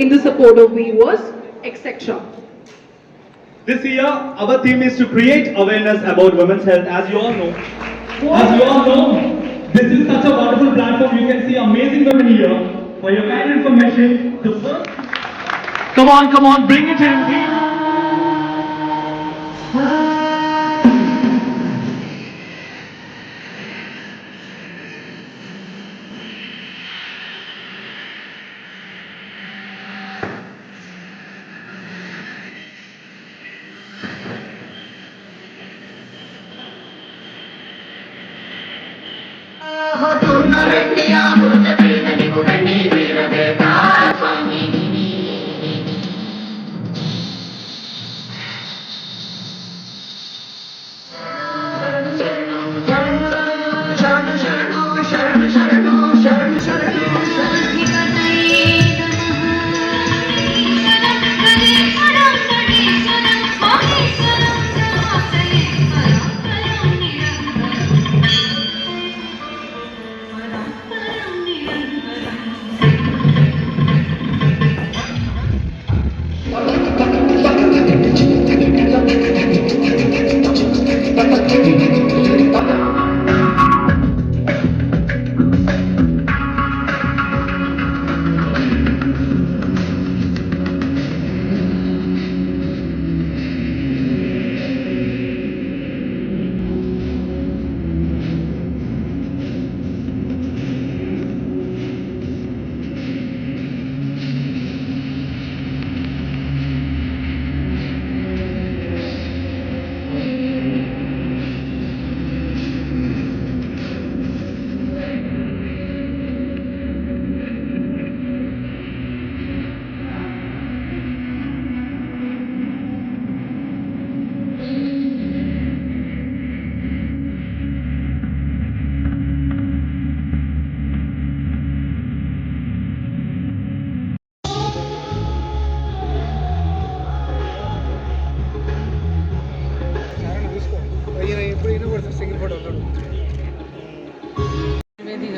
in the support of viewers, etc. This year, our theme is to create awareness about women's health. As you all know, as you all know, this is such a wonderful platform. You can see amazing women here. For your kind information, the first. Come on, come on, bring it in, ఉన్న వ్యక్తి ఆ మృత ప్రీతని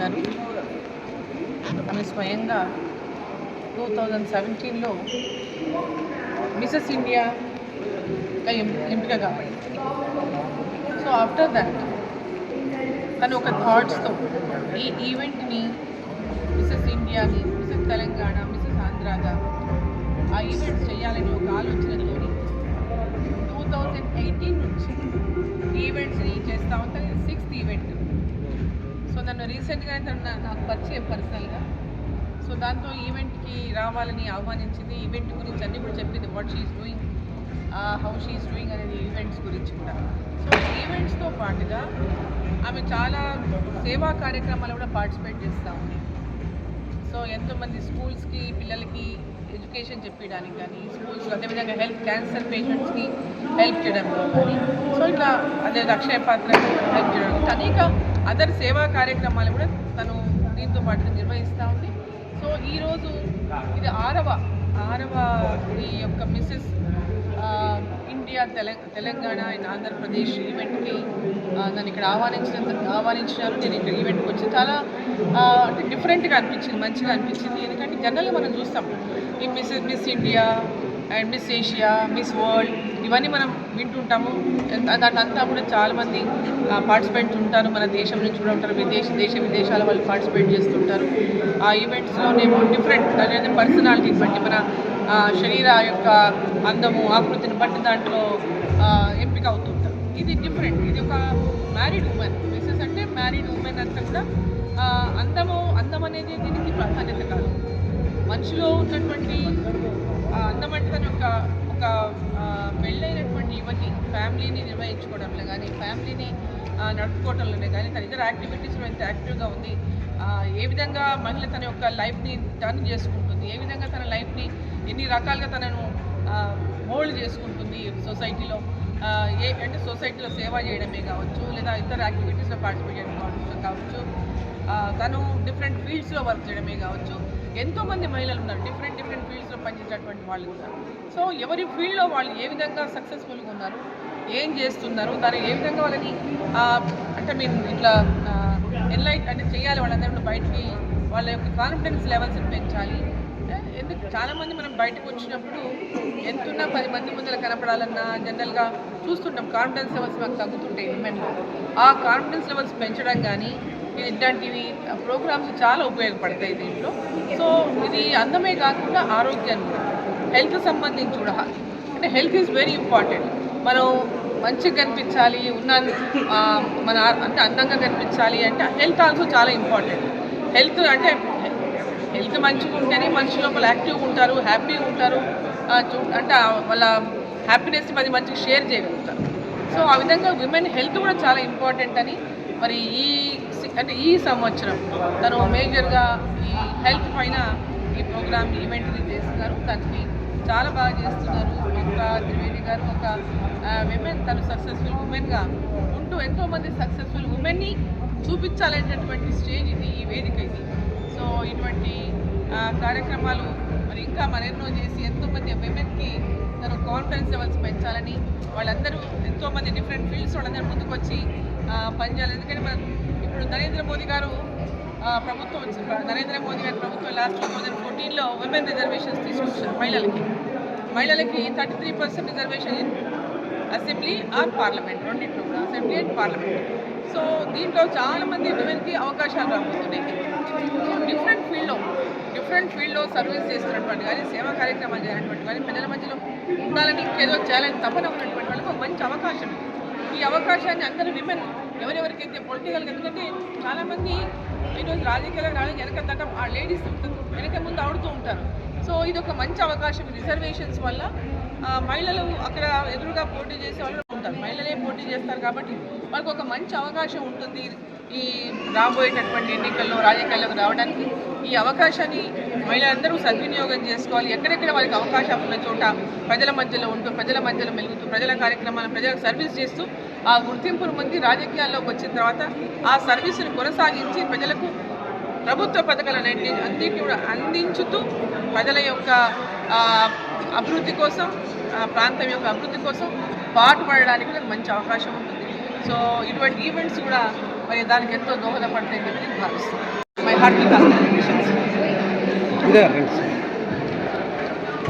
గారు. ఆమె స్వయంగా two thousand సెవెంటీన్లో Mrs ఇండియాగా ఎం- ఎంపిక కాబట్టి సో ఆఫ్టర్ దాట్ తను ఒక థాట్స్తో ఈ ఈవెంట్ని మిసెస్ ఇండియాని మిసెస్ తెలంగాణ మిసెస్ ఆంధ్రాగా ఆ ఈవెంట్స్ చేయాలని ఒక ఆలోచనతో టూ థౌజండ్ ఎయిటీన్ నుంచి ఈవెంట్స్ని చేస్తూ ఉంటాను సిక్స్త్ ఈవెంట్. తను నన్ను రీసెంట్గా తను నాకు పరిచయం పర్సనల్గా. సో దాంతో ఈవెంట్కి రావాలని ఆహ్వానించింది. ఈవెంట్ గురించి అన్నీ కూడా చెప్పింది. What she's doing how she's doing అనేది ఈవెంట్స్ గురించి కూడా. సో ఈవెంట్స్తో పాటుగా ఆమె చాలా సేవా కార్యక్రమాలు కూడా పార్టిసిపేట్ చేస్తూ ఉంది. సో ఎంతోమంది స్కూల్స్కి పిల్లలకి ఎడ్యుకేషన్ చెప్పడానికి కానీ స్కూల్స్ అదేవిధంగా హెల్త్ క్యాన్సర్ పేషెంట్స్కి హెల్ప్ చేయడంలో కానీ. సో ఇట్లా అదే అక్షయ పాత్ర హెల్ప్ చేయడం. అనేక అదర్ సేవా కార్యక్రమాలు కూడా తను దీంతో పాటు నిర్వహిస్తూ ఉంది. సో ఈరోజు ఇది ఆరవ ఆరవ ఈ యొక్క Mrs India తెలంగ Telangana and Andhra Pradesh ఈవెంట్కి నన్ను ఇక్కడ ఆహ్వానించిన ఆహ్వానించినారు. నేను ఇక్కడ ఈవెంట్కి వచ్చి చాలా అంటే డిఫరెంట్గా అనిపించింది మంచిగా అనిపించింది. ఎందుకంటే జనరల్గా మనం చూస్తాం. ఈ miss miss India and miss Asia miss world ఇవన్నీ మనం వింటుంటాము. ఎంత- దాంట్లో కూడా చాలామంది పార్టిసిపెంట్స్ ఉంటారు. మన దేశం నుంచి కూడా ఉంటారు. విదేశ దేశ విదేశాల వాళ్ళు పార్టిసిపేట్ చేస్తుంటారు. ఆ ఈవెంట్స్లోనేమో డిఫరెంట్ అనేది పర్సనాలిటీని బట్టి మన శరీర యొక్క అందము ఆకృతిని బట్టి దాంట్లో ఎంపిక అవుతుంటారు ఇది డిఫరెంట్ ఇది ఒక మ్యారీడ్ ఉమెన్ మిస్సెస్ అంటే మ్యారీడ్ ఉమెన్ అంతా కూడా అందము అందం అనేది దీనికి ప్రాధాన్యత కాదు. మనిషిలో ఉన్నటువంటి ఆ, అందం అంటే దాని యొక్క ఒక పెళ్ళైనటువంటి యువతి ఫ్యామిలీని నిర్వహించుకోవడంలో కానీ ఫ్యామిలీని నడుపుకోవడంలోనే కానీ తన ఇతర యాక్టివిటీస్లో ఎంత యాక్టివ్గా ఉంది. ఏ విధంగా మహిళ తన యొక్క లైఫ్ని టర్న్ చేసుకుంటుంది? ఏ విధంగా తన లైఫ్ని ఎన్ని రకాలుగా తనను హోల్డ్ చేసుకుంటుంది సొసైటీలో? ఏ అంటే సొసైటీలో సేవ చేయడమే కావచ్చు లేదా ఇతర యాక్టివిటీస్లో పార్టిసిపేట్ చేయడం కావచ్చు కావచ్చు. తను డిఫరెంట్ ఫీల్డ్స్లో వర్క్ చేయడమే కావచ్చు. ఎంతోమంది మహిళలు ఉన్నారు. డిఫరెంట్ డిఫరెంట్ ఫీల్డ్స్లో పనిచేసేటువంటి వాళ్ళు ఉన్నారు సో ఎవరి ఫీల్డ్లో వాళ్ళు ఏ విధంగా సక్సెస్ఫుల్గా ఉన్నారు ఏం చేస్తున్నారు దాని ఏ విధంగా వాళ్ళని అంటే మీన్ ఇట్లా ఎన్లైట్ అంటే చేయాలి వాళ్ళందరూ బయటికి వాళ్ళ యొక్క కాన్ఫిడెన్స్ లెవెల్స్ని పెంచాలి. ఎందుకు చాలామంది మనం బయటకు వచ్చినప్పుడు ఎంతున్నా పది మంది ముందర కనపడాలన్నా జనరల్గా చూస్తుంటాం. కాన్ఫిడెన్స్ లెవెల్స్ మాకు తగ్గుతుంటాయి. ఉమెన్లో ఆ కాన్ఫిడెన్స్ లెవెల్స్ పెంచడం కానీ ఇట్లాంటివి ప్రోగ్రామ్స్ చాలా ఉపయోగపడతాయి దీంట్లో. సో ఇది అందమే కాకుండా ఆరోగ్యాన్ని కూడా హెల్త్ సంబంధించి కూడా అంటే హెల్త్ ఈజ్ వెరీ ఇంపార్టెంట్ మనం మంచిగా కనిపించాలి ఉన్న మన అంటే అందంగా కనిపించాలి అంటే హెల్త్ ఆల్సో చాలా ఇంపార్టెంట్ హెల్త్ అంటే హెల్త్ మంచిగా ఉంటేనే మనిషి లోపల యాక్టివ్గా ఉంటారు హ్యాపీగా ఉంటారు అంటే వాళ్ళ హ్యాపీనెస్ అది మంచిగా షేర్ చేయగలుగుతారు. సో ఆ విధంగా విమెన్ హెల్త్ కూడా చాలా ఇంపార్టెంట్ అని మరి ఈ అంటే ఈ సంవత్సరం తను మేజర్గా ఈ హెల్త్ పైన ఈ ప్రోగ్రామ్ ఈవెంట్ని చేస్తున్నారు. దానికి చాలా బాగా చేస్తున్నారు. ఒక త్రివేణి గారు ఒక విమెన్ తను సక్సెస్ఫుల్ ఉమెన్గా ఉంటూ ఎంతోమంది సక్సెస్ఫుల్ ఉమెన్ని చూపించాలనేటటువంటి స్టేజ్ ఇది ఈ వేదిక ఇది. సో ఇటువంటి కార్యక్రమాలు మరి ఇంకా మరెన్నో చేసి ఎంతోమంది విమెన్కి తను కాన్ఫిడెన్స్ లెవెల్స్ పెంచాలని వాళ్ళందరూ ఎంతోమంది డిఫరెంట్ ఫీల్డ్స్ వాళ్ళందరూ ముందుకు వచ్చి పనిచేయాలి. ఎందుకంటే మనం ఇప్పుడు నరేంద్ర మోదీ గారు ప్రభుత్వం నరేంద్ర మోదీ గారి ప్రభుత్వం లాస్ట్ టూ థౌజండ్ ఫోర్టీన్లో ఉమెన్ రిజర్వేషన్స్ తీసుకొచ్చారు మహిళలకి. మహిళలకి thirty three percent reservation assembly or parliament రెండింటిలో కూడా అసెంబ్లీ అండ్ పార్లమెంట్ సో దీంట్లో చాలామంది ఉమెన్కి అవకాశాలు రాబోతున్నాయి. డిఫరెంట్ ఫీల్డ్లో డిఫరెంట్ ఫీల్డ్లో సర్వీస్ చేస్తున్నటువంటి కానీ సేవా కార్యక్రమాలు చేయాలన్నటువంటి కానీ పిల్లల మధ్యలో ఉండాలని ఇంకేదో చేయాలని తపన ఉన్నటువంటి వాళ్ళకి ఒక మంచి అవకాశం అవకాశాన్ని అందరూ విమెన్ ఎవరెవరికైతే పొలిటికల్ ఎందుకంటే చాలామంది ఈరోజు రాజకీయాలకు రావడం వెనక తగ్గ ఆ లేడీస్ వెనక ముందు ఆడుతూ ఉంటారు. సో ఇది ఒక మంచి అవకాశం రిజర్వేషన్స్ వల్ల మహిళలు అక్కడ ఎదురుగా పోటీ చేసే వాళ్ళు ఉంటారు. మహిళలే పోటీ చేస్తారు కాబట్టి వాళ్ళకి ఒక మంచి అవకాశం ఉంటుంది ఈ రాబోయేటటువంటి ఎన్నికల్లో రాజకీయాల్లోకి రావడానికి. ఈ అవకాశాన్ని మహిళలందరూ సద్వినియోగం చేసుకోవాలి. ఎక్కడెక్కడ వాళ్ళకి అవకాశం ఉన్న చోట ప్రజల మధ్యలో ఉంటూ ప్రజల మధ్యలో మెలుగుతూ ప్రజల కార్యక్రమాలను ప్రజలకు సర్వీస్ చేస్తూ ఆ గుర్తింపును పొంది రాజకీయాల్లోకి వచ్చిన తర్వాత ఆ సర్వీసును కొనసాగించి ప్రజలకు ప్రభుత్వ పథకాలను అన్ని కూడా అందించుతూ ప్రజల యొక్క అభివృద్ధి కోసం ప్రాంతం యొక్క అభివృద్ధి కోసం పాటుపడడానికి మంచి అవకాశం ఉంటుంది. సో ఇటువంటి ఈవెంట్స్ కూడా మరి దానికి ఎంతో దోహదపడతాయి చెప్పి నేను భావిస్తున్నాను. మై హార్టీ இதாக இருந்துச்சு